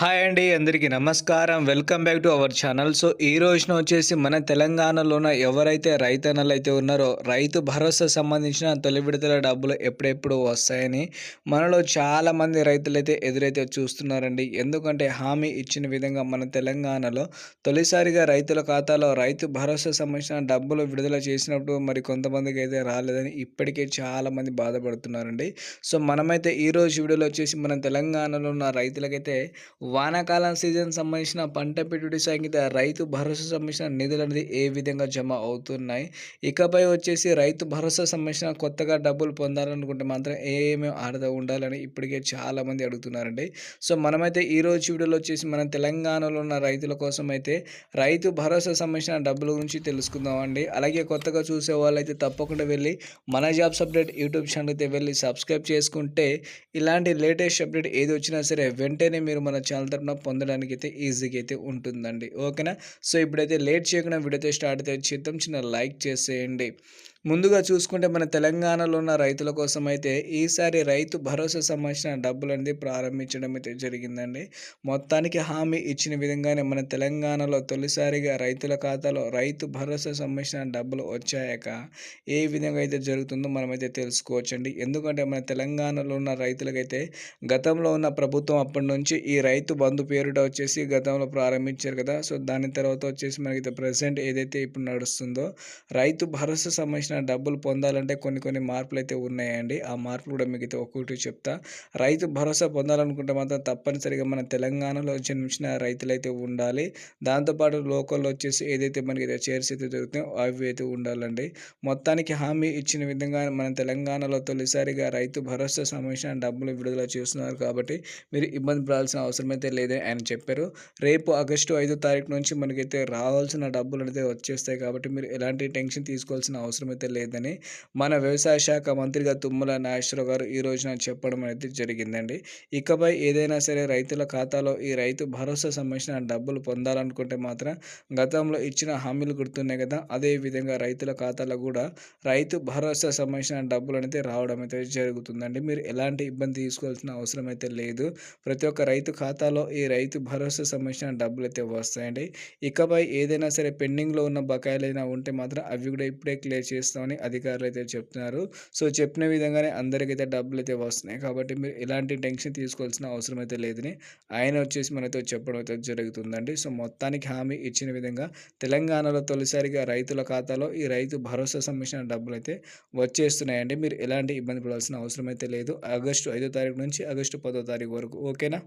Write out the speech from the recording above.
Hi అండి అందరికీ నమస్కారం. Welcome back to our channel. So ఈ రోజున వచ్చేసి మన తెలంగాణలోన ఎవరైతే రైతన్నలు అయితే ఉన్నారో రైతు భరోసా సంబంధించిన తొలి విడతల డబ్బులు ఎప్పుడెప్పుడు వస్తాయని మనలో చాలామంది రైతులైతే రైతులు అయితే ఎదురైతే చూస్తున్నారండి. ఎందుకంటే హామీ ఇచ్చిన విధంగా మన తెలంగాణలో తొలిసారిగా రైతుల ఖాతాలో రైతు భరోసా సంబంధించిన డబ్బులు విడుదల చేసినప్పుడు మరి కొంతమందికి అయితే రాలేదని ఇప్పటికే చాలామంది బాధపడుతున్నారండి. సో మనమైతే ఈ రోజు వీడియోలో వచ్చేసి మన తెలంగాణలో ఉన్న రైతులకైతే వానాకాలం సీజన్ సంబంధించిన పంట పెట్టుబడి సంగీత రైతు భరోసా సంబంధించిన నిధులు అనేది ఏ విధంగా జమ అవుతున్నాయి? ఇకపై వచ్చేసి రైతు భరోసా సంబంధించిన కొత్తగా డబ్బులు పొందాలనుకుంటే మాత్రం ఏమేమి ఆడద ఉండాలని ఇప్పటికే చాలామంది అడుగుతున్నారండి. సో మనమైతే ఈ రోజు వీడియోలో వచ్చేసి మన తెలంగాణలో ఉన్న రైతుల కోసం అయితే రైతు భరోసా సంబంధించిన డబ్బుల గురించి తెలుసుకుందామండి. అలాగే కొత్తగా చూసే వాళ్ళైతే తప్పకుండా వెళ్ళి మన జాబ్స్ అప్డేట్ యూట్యూబ్ ఛానల్ అయితే వెళ్ళి సబ్స్క్రైబ్ చేసుకుంటే ఇలాంటి లేటెస్ట్ అప్డేట్ ఏది వచ్చినా సరే వెంటనే మీరు మన ఛానల్ తరఫున పొందడానికి అయితే ఈజీగా అయితే ఉంటుందండి. ఓకేనా? సో ఇప్పుడైతే లేట్ చేయకుండా వీడియోతో స్టార్ట్ అయితే చేద్దాం. చిన్న లైక్ చేసేయండి. ముందుగా చూసుకుంటే మన తెలంగాణలో ఉన్న రైతుల కోసం అయితే ఈసారి రైతు భరోసా సంబంధించిన డబ్బులు అనేది ప్రారంభించడం అయితే జరిగిందండి. మొత్తానికి హామీ ఇచ్చిన విధంగానే మన తెలంగాణలో తొలిసారిగా రైతుల ఖాతాలో రైతు భరోసా సంబంధించిన డబ్బులు వచ్చాక ఏ విధంగా అయితే జరుగుతుందో మనమైతే తెలుసుకోవచ్చండి. ఎందుకంటే మన తెలంగాణలో ఉన్న రైతులకైతే గతంలో ఉన్న ప్రభుత్వం అప్పటి నుంచి ఈ రైతు బంధు పేరుట వచ్చేసి గతంలో ప్రారంభించారు కదా. సో దాని తర్వాత వచ్చేసి మనకైతే ప్రజెంట్ ఏదైతే ఇప్పుడు నడుస్తుందో రైతు భరోసా సంబంధించిన డబ్బులు పొందాలంటే కొన్ని కొన్ని మార్పులు అయితే ఉన్నాయండి. ఆ మార్పులు కూడా మీకు అయితే ఒక్కొక్కటి చెప్తా. రైతు భరోసా పొందాలనుకుంటే మాత్రం తప్పనిసరిగా మన తెలంగాణలో జన్మించిన రైతులు అయితే ఉండాలి దాంతోపాటు లోకల్లో వచ్చేసి ఏదైతే మనకి అయితే చైర్స్ అయితే దొరుకుతాయో అవి అయితే ఉండాలండి. మొత్తానికి హామీ ఇచ్చిన విధంగా మన తెలంగాణలో తొలిసారిగా రైతు భరోసా సంబంధించిన డబ్బులు విడుదల చేస్తున్నారు కాబట్టి మీరు ఇబ్బంది పడాల్సిన అవసరం అయితే లేదని ఆయన చెప్పారు. రేపు ఆగస్టు ఐదో తారీఖు నుంచి మనకైతే రావాల్సిన డబ్బులు అయితే వచ్చేస్తాయి కాబట్టి మీరు ఎలాంటి టెన్షన్ తీసుకోవాల్సిన అవసరం అయితే లేదని మన వ్యవసాయ శాఖ మంత్రిగా తుమ్మల నాగేశ్వరరావు గారు ఈ రోజున చెప్పడం అనేది జరిగిందండి. ఇకపై ఏదైనా సరే రైతుల ఖాతాలో ఈ రైతు భరోసా సంబంధించిన డబ్బులు పొందాలనుకుంటే మాత్రం గతంలో ఇచ్చిన హామీలు గుర్తున్నాయి కదా. అదే విధంగా రైతుల ఖాతాలో కూడా రైతు భరోసా సంబంధించిన డబ్బులు అనేది రావడం అయితే జరుగుతుందండి. మీరు ఎలాంటి ఇబ్బంది తీసుకోవాల్సిన అవసరం అయితే లేదు. ప్రతి ఒక్క రైతు ఖాతాలో ఈ రైతు భరోసా సంబంధించిన డబ్బులు అయితే వస్తాయండి. ఇకపై ఏదైనా సరే పెండింగ్లో ఉన్న బకాయిలు అయినా ఉంటే మాత్రం అవి కూడా ఇప్పుడే క్లియర్ చేస్తామని అధికారులు అయితే చెప్తున్నారు. సో చెప్పిన విధంగానే అందరికైతే డబ్బులు అయితే వస్తున్నాయి. కాబట్టి మీరు ఎలాంటి టెన్షన్ తీసుకోవాల్సిన అవసరం అయితే లేదని ఆయన వచ్చేసి మనతో చెప్పడం అయితే జరుగుతుందండి. సో మొత్తానికి హామీ ఇచ్చిన విధంగా తెలంగాణలో తొలిసారిగా రైతుల ఖాతాలో ఈ రైతు భరోసా సంబంధించిన డబ్బులు అయితే వచ్చేస్తున్నాయండి. మీరు ఎలాంటి ఇబ్బంది పడాల్సిన అవసరం అయితే లేదు. ఆగస్టు ఐదో తారీఖు నుంచి ఆగస్టు పదో తారీఖు వరకు. ఓకేనా?